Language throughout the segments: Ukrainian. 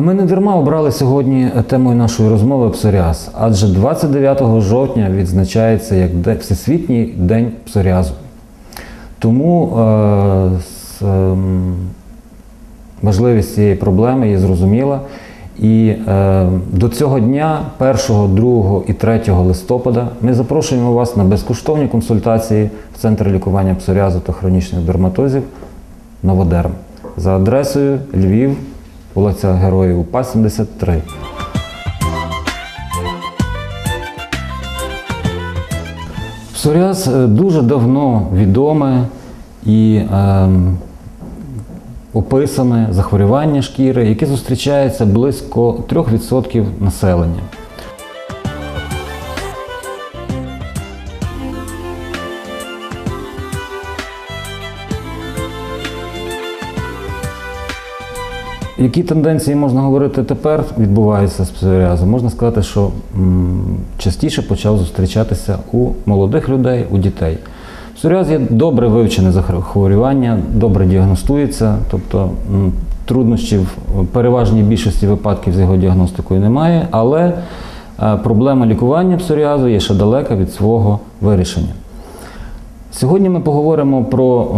Ми не дарма обрали сьогодні темою нашої розмови псоріаз, адже 29 жовтня відзначається як Всесвітній день псоріазу. Тому е, с- ем, важливість цієї проблеми є зрозуміла. І е, до цього дня, 1, 2 і 3 листопада, ми запрошуємо вас на безкоштовні консультації в Центр лікування псоріазу та хронічних дерматозів Новодерм за адресою Львів, вулиця Героїв УПА 73. Псоріаз е, дуже давно відоме і е, описане захворювання шкіри, яке зустрічається близько 3% населення. Які тенденції можна говорити тепер відбуваються з псоріазом? Можна сказати, що м, частіше почав зустрічатися у молодих людей, у дітей. Псоріаз є добре вивчене захворювання, добре діагностується, тобто м, труднощів в переважній більшості випадків з його діагностикою немає, але е, проблема лікування псоріазу є ще далека від свого вирішення. Сьогодні ми поговоримо про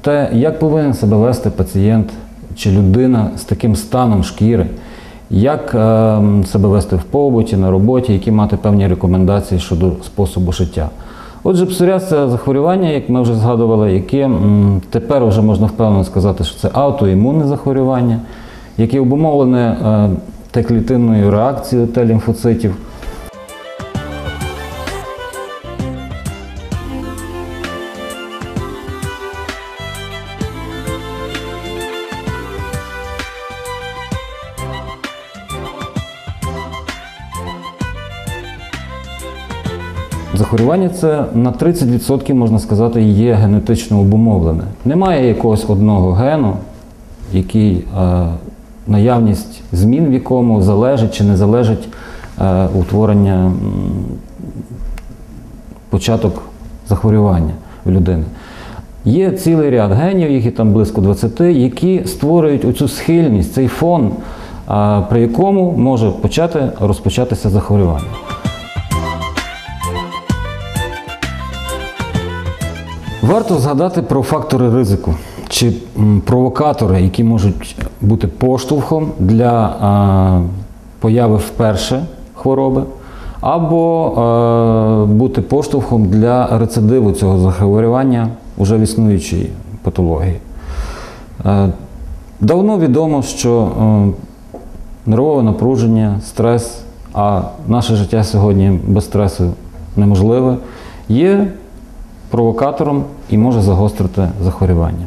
те, як повинен себе вести пацієнт чи людина з таким станом шкіри, як ем, себе вести в побуті, на роботі, які мати певні рекомендації щодо способу життя. Отже, псоріаз – це захворювання, як ми вже згадували, яке тепер вже можна впевнено сказати, що це аутоімунне захворювання, яке обумовлене е, Т-клітинною реакцією Т-лімфоцитів. Захворювання це на 30% можна сказати є генетично обумовлене. Немає якогось одного гену, який е, наявність змін в якому залежить чи не залежить е, утворення м, початок захворювання в людини. Є цілий ряд генів, їх є там близько 20, які створюють оцю схильність, цей фон, а, при якому може почати розпочатися захворювання. Варто згадати про фактори ризику чи провокатори, які можуть бути поштовхом для а, появи вперше хвороби, або е, бути поштовхом для рецидиву цього захворювання уже в існуючій патології. Е, давно відомо, що е, нервове напруження, стрес, а наше життя сьогодні без стресу неможливе, є провокатором і може загострити захворювання.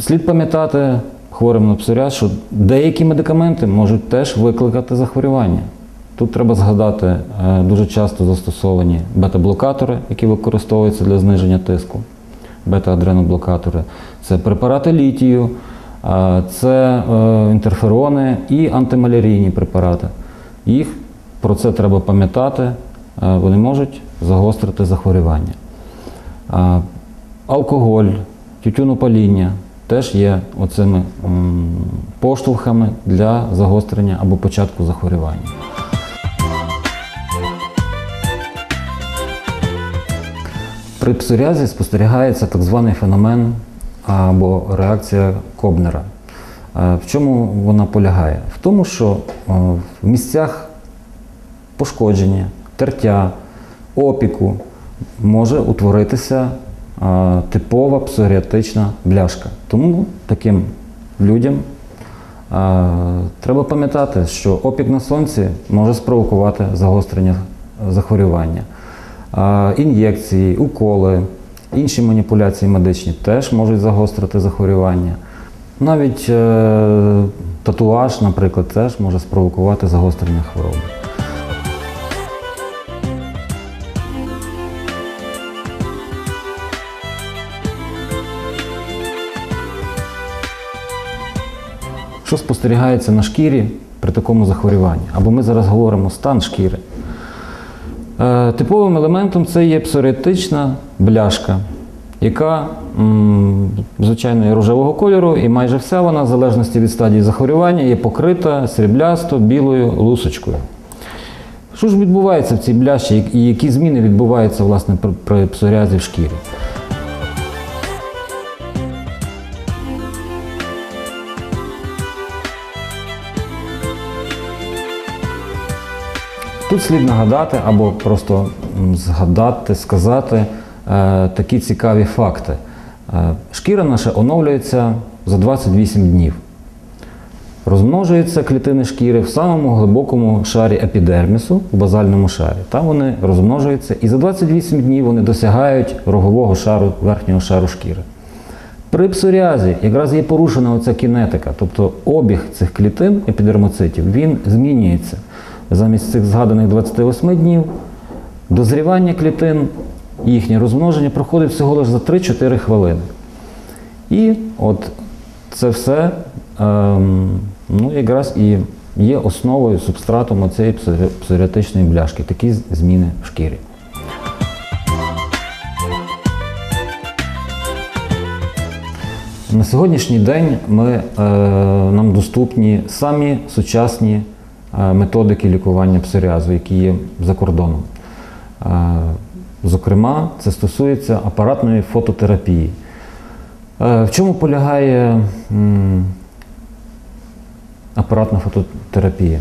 Слід пам'ятати хворим на псоріаз, що деякі медикаменти можуть теж викликати захворювання. Тут треба згадати е, дуже часто застосовані бета-блокатори, які використовуються для зниження тиску, бета-адреноблокатори, це препарати літію, це е, інтерферони і антималярійні препарати. Їх про це треба пам'ятати, вони можуть загострити захворювання. Алкоголь, тютюнопаління теж є оцими поштовхами для загострення або початку захворювання. При псоріазі спостерігається так званий феномен або реакція Кобнера. Е, В чому вона полягає? В тому, що е, в місцях пошкодження, тертя, опіку може утворитися е, типова псоріатична бляшка. Тому таким людям е, треба пам'ятати, що опік на сонці може спровокувати загострення захворювання. Е, Ін'єкції, уколи, інші маніпуляції медичні теж можуть загострити захворювання. Навіть е, татуаж, наприклад, теж може спровокувати загострення хвороби. Що спостерігається на шкірі при такому захворюванні? Або ми зараз говоримо стан шкіри. Е, Типовим елементом це є псоріатична бляшка, яка, звичайно, є рожевого кольору, і майже вся вона, в залежності від стадії захворювання, є покрита сріблясто білою лусочкою. Що ж відбувається в цій бляші і які зміни відбуваються власне при, псоріазі в шкірі? Тут слід нагадати або просто згадати, сказати е, такі цікаві факти. Е, шкіра наша оновлюється за 28 днів. Розмножуються клітини шкіри в самому глибокому шарі епідермісу, в базальному шарі. Там вони розмножуються, і за 28 днів вони досягають рогового шару, верхнього шару шкіри. При псоріазі якраз є порушена оця кінетика, тобто обіг цих клітин епідермоцитів, він змінюється. Замість цих згаданих 28 днів дозрівання клітин, їхнє розмноження проходить всього лише за 3-4 хвилини. І от це все ем, ну, якраз і є основою, субстратом цієї псоріатичної бляшки, такі зміни в шкірі. На сьогоднішній день ми, е, нам доступні самі сучасні методики лікування псоріазу, які є за кордоном. Е, зокрема, це стосується апаратної фототерапії. Е, в чому полягає апаратна фототерапія?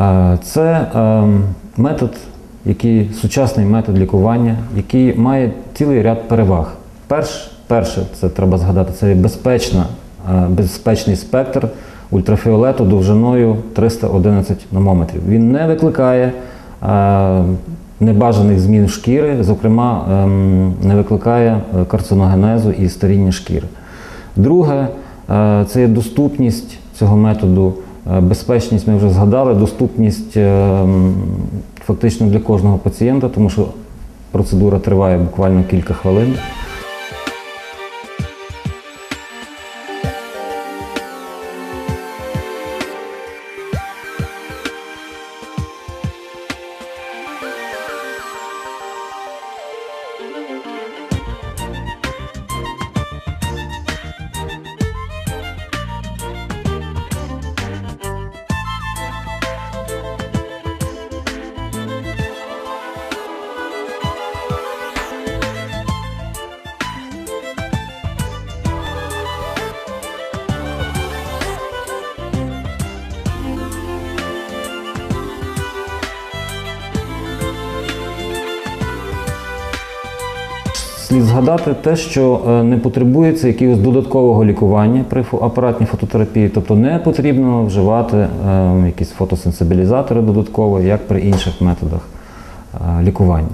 Е, це е, метод, який сучасний метод лікування, який має цілий ряд переваг. Перш, перше, це треба згадати, це безпечна, е, безпечний спектр ультрафіолету довжиною 311 нанометрів. Він не викликає е, небажаних змін шкіри, зокрема, ем, не викликає е, карциногенезу і старіння шкіри. Друге, е, це є доступність цього методу, безпечність, ми вже згадали, доступність ем, фактично для кожного пацієнта, тому що процедура триває буквально кілька хвилин. Слід згадати те, що е, не потребується якогось додаткового лікування при апаратній фототерапії, тобто не потрібно вживати е, якісь фотосенсибілізатори додатково, як при інших методах е, лікування.